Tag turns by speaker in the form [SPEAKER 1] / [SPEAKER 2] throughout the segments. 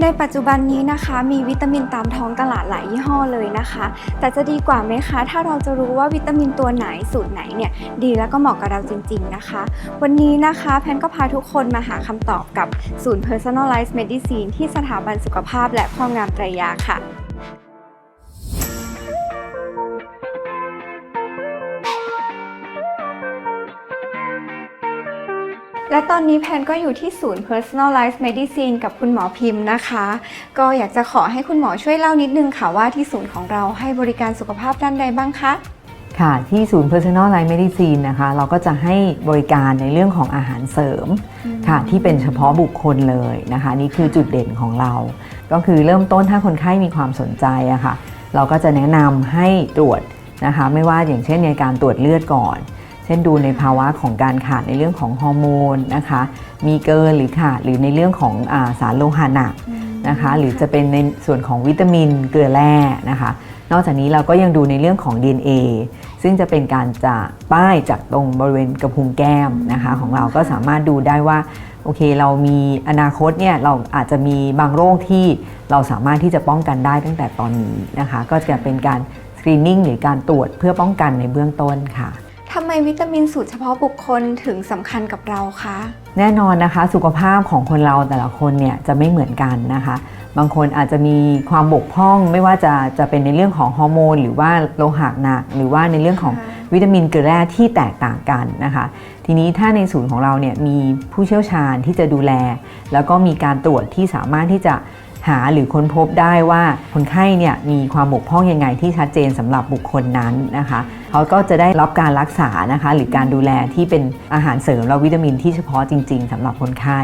[SPEAKER 1] ในปัจจุบันนี้นะคะมีวิตามินตามท้องตลาดหลายยี่ห้อเลยนะคะ แต่จะดีกว่าไหมคะ ถ้าเราจะรู้ว่าวิตามินตัวไหนสูตรไหนเนี่ยดีแล้วก็เหมาะกับเราจริง ๆนะคะ วันนี้นะคะแพนก็พาทุกคนมาหาคำตอบกับศูนย์ Personalized Medicine ที่สถาบันสุขภาพและความงามตรยาค่ะ และตอนนี้แพนก็อยู่ที่ศูนย์ Personalized Medicine กับคุณหมอพิมพ์นะคะ ก็อยากจะขอให้คุณหมอช่วยเล่านิดนึงค่ะว่าที่ศูนย์ของเราให้บริการสุขภาพด้านใดบ้างคะ
[SPEAKER 2] ค่ะที่ศูนย์ Personalized Medicine นะคะ เราก็จะให้บริการในเรื่องของอาหารเสริมค่ะที่เป็นเฉพาะบุคคลเลยนะคะ นี่คือจุดเด่นของเรา ก็คือเริ่มต้นถ้าคนไข้มีความสนใจอะค่ะเราก็จะแนะนำให้ตรวจนะคะ ไม่ว่าอย่างเช่นในการตรวจเลือดก่อน เช่นดูในภาวะของการขาดในเรื่องของฮอร์โมนนะคะ มีเกินหรือขาดหรือในเรื่องของอาสารโลหะหนักนะคะ หรือจะเป็นในส่วนของวิตามินเกลือแร่นะคะ นอกจากนี้เราก็ยังดูในเรื่องของ DNA ซึ่งจะเป็นการจะป้ายจากตรงบริเวณกระพุ้งแก้มนะคะ ของเราก็สามารถดูได้ว่าโอเคเรามีอนาคตเนี่ยเราอาจจะมีบางโรคที่เราสามารถที่จะป้องกันได้ตั้งแต่ตอนนี้นะคะ ก็จะเป็นการสกรีนนิ่งหรือการตรวจเพื่อป้องกันในเบื้องต้นค่ะ
[SPEAKER 1] ทำไมวิตามินสูตรเฉพาะบุคคลถึงสำคัญกับเราคะ
[SPEAKER 2] แน่นอนนะคะสุขภาพของคนเราแต่ละคนเนี่ยจะไม่เหมือนกันนะคะ บางคนอาจจะมีความบกพร่องไม่ว่าจะจะเป็นในเรื่องของฮอร์โมนหรือว่าโลหะหนักหรือว่าในเรื่องของ
[SPEAKER 1] ค่ะ
[SPEAKER 2] วิตามินเกลือแร่ที่แตกต่างกันนะคะ ทีนี้ถ้าในศูนย์ของเราเนี่ยมีผู้เชี่ยวชาญที่จะดูแล แล้วก็มีการตรวจที่สามารถที่จะ หาหรือค้นพบได้ว่าคนไข้เนี่ยมีความบกพร่องยังไงที่ชัดเจนสำหรับบุคคลนั้นนะคะเขาก็จะได้รับการรักษานะคะ หรือการดูแลที่เป็นอาหารเสริมและวิตามินที่เฉพาะจริง ๆสำหรับคนไข้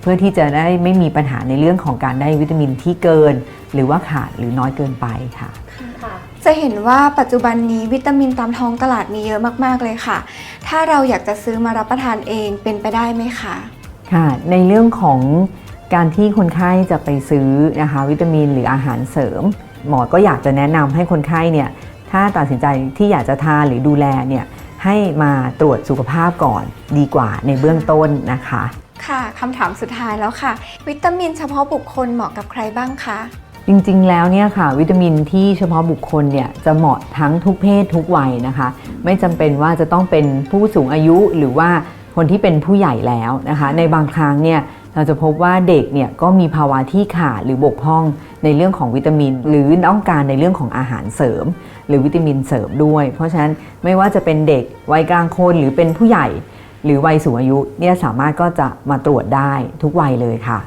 [SPEAKER 2] เพื่อที่จะได้ไม่มีปัญหาในเรื่องของการได้วิตามินที่เกิน หรือว่าขาดหรือน้อยเกินไปค่ะ
[SPEAKER 1] จะเห็นว่าปัจจุบันนี้วิตามินตามท้องตลาดมีเยอะมากๆเลยค่ะ ถ้าเราอยากจะซื้อมารับประทานเองเป็นไปได้ไหมคะ
[SPEAKER 2] ค่ะ ในเรื่องของ การที่คนไข้จะไปซื้อนะคะวิตามินหรืออาหารเสริม หมอก็อยากจะแนะนำให้คนไข้เนี่ยถ้าตัดสินใจที่อยากจะทานหรือดูแลเนี่ยให้มาตรวจสุขภาพก่อนดีกว่าในเบื้องต้นนะคะ
[SPEAKER 1] ค่ะคำถามสุดท้ายแล้วค่ะ วิตามินเฉพาะบุคคลเหมาะกับใครบ้างคะ
[SPEAKER 2] จริงๆ แล้วเนี่ยค่ะวิตามินที่เฉพาะบุคคลเนี่ยจะเหมาะทั้งทุกเพศทุกวัยนะคะ ไม่จำเป็นว่าจะต้องเป็นผู้สูงอายุหรือว่าคนที่เป็นผู้ใหญ่แล้วนะคะ ในบางครั้งเนี่ย เราจะพบว่าเด็กเนี่ยก็มีภาวะที่ขาดหรือบกพร่องในเรื่องของวิตามิน หรือต้องการในเรื่องของอาหารเสริม หรือวิตามินเสริมด้วย เพราะฉะนั้นไม่ว่าจะเป็นเด็กวัยกลางคนหรือเป็นผู้ใหญ่ หรือวัยสูงอายุเนี่ยสามารถก็จะมาตรวจได้ทุกวัยเลยค่ะ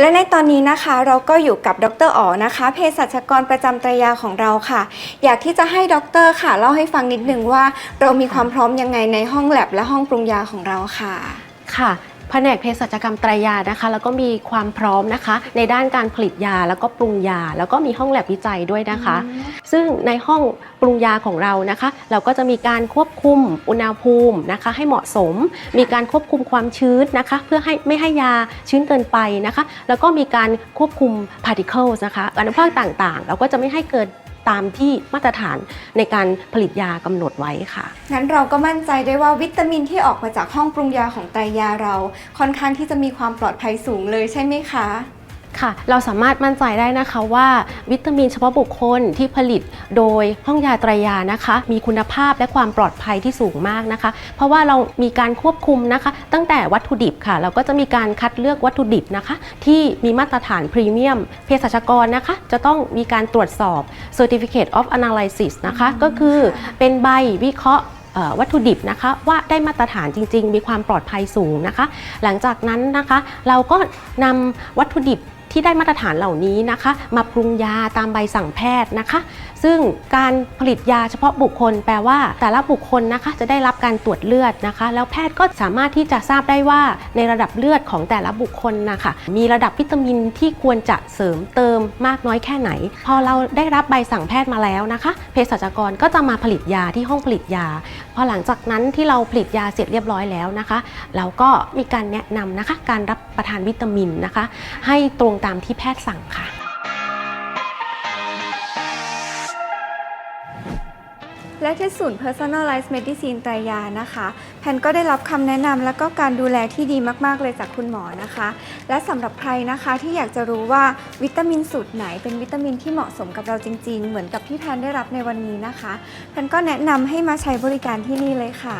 [SPEAKER 1] และในตอนนี้นะคะเราก็อยู่กับดรอ๋อนะคะเภสัชกรประจำตรยาของเราค่ะ อยากที่จะให้ดรค่ะเล่าให้ฟังนิดนึงว่า เรามีความพร้อมยังไงในห้องแลบและห้องปรุงยาของเราค่ะ
[SPEAKER 3] ค่ะ แผนกเภสัชกรรมไตรยานะคะ แล้วก็มีความพร้อมนะคะ ในด้านการผลิตยาแล้วก็ปรุงยา แล้วก็มีห้องแลบวิจัยด้วยนะคะ ซึ่งในห้องปรุงยาของเรานะคะ เราก็จะมีการควบคุมอุณหภูมินะคะ ให้เหมาะสม มีการควบคุมความชื้นนะคะ เพื่อให้ไม่ให้ยาชื้นเกินไปนะคะ แล้วก็มีการควบคุม particles นะคะอนุภาคต่างๆ เราก็จะไม่ให้เกิน ตามที่มาตรฐานในการผลิตยากำหนดไว้ค่ะ
[SPEAKER 1] งั้นเราก็มั่นใจได้ว่าวิตามินที่ออกมาจากห้องปรุงยาของไตรยาเรา ค่อนข้างที่จะมีความปลอดภัยสูงเลยใช่ไหมคะ
[SPEAKER 3] ค่ะ เราสามารถมั่นใจได้นะคะว่าวิตามินเฉพาะบุคคลที่ผลิตโดยห้องยาไตรยานะคะ มีคุณภาพและความปลอดภัยที่สูงมากนะคะ เพราะว่าเรามีการควบคุมนะคะ ตั้งแต่วัตถุดิบค่ะ เราก็จะมีการคัดเลือกวัตถุดิบนะคะ ที่มีมาตรฐานพรีเมียมเภสัชกรนะคะ จะต้องมีการตรวจสอบ Certificate of Analysis นะคะ ก็คือเป็นใบวิเคราะห์เอ่อวัตถุดิบนะคะว่าได้มาตรฐานจริง ๆ มีความปลอดภัยสูงนะคะ หลังจากนั้นนะคะเราก็นำวัตถุดิบ ที่ได้มาตรฐานเหล่านี้นะคะ มาปรุงยาตามใบสั่งแพทย์นะคะ ซึ่งการผลิตยาเฉพาะบุคคล แปลว่าแต่ละบุคคลนะคะ จะได้รับการตรวจเลือดนะคะ แล้วแพทย์ก็สามารถที่จะทราบได้ว่าในระดับเลือดของแต่ละบุคคลนะคะมีระดับวิตามินที่ควรจะเสริมเติมมากน้อยแค่ไหน พอเราได้รับใบสั่งแพทย์มาแล้วนะคะ เภสัชกรก็จะมาผลิตยาที่ห้องผลิตยา พอหลังจากนั้นที่เราผลิตยาเสร็จเรียบร้อยแล้วนะคะ เราก็มีการแนะนำนะคะ การรับประทานวิตามินนะคะ ให้ตรงตามที่แพทย์สั่งค่ะ
[SPEAKER 1] และที่ศูนย์ Personalized Medicine ไตรยานะคะ แพนก็ได้รับคำแนะนำและก็การดูแลที่ดีมาก ๆ เลยจากคุณหมอนะคะ และสำหรับใครนะคะที่อยากจะรู้ว่าวิตามินสูตรไหน เป็นวิตามินที่เหมาะสมกับเราจริง ๆ เหมือนกับที่แพนได้รับในวันนี้นะคะ แพนก็แนะนำให้มาใช้บริการที่นี่เลยค่ะ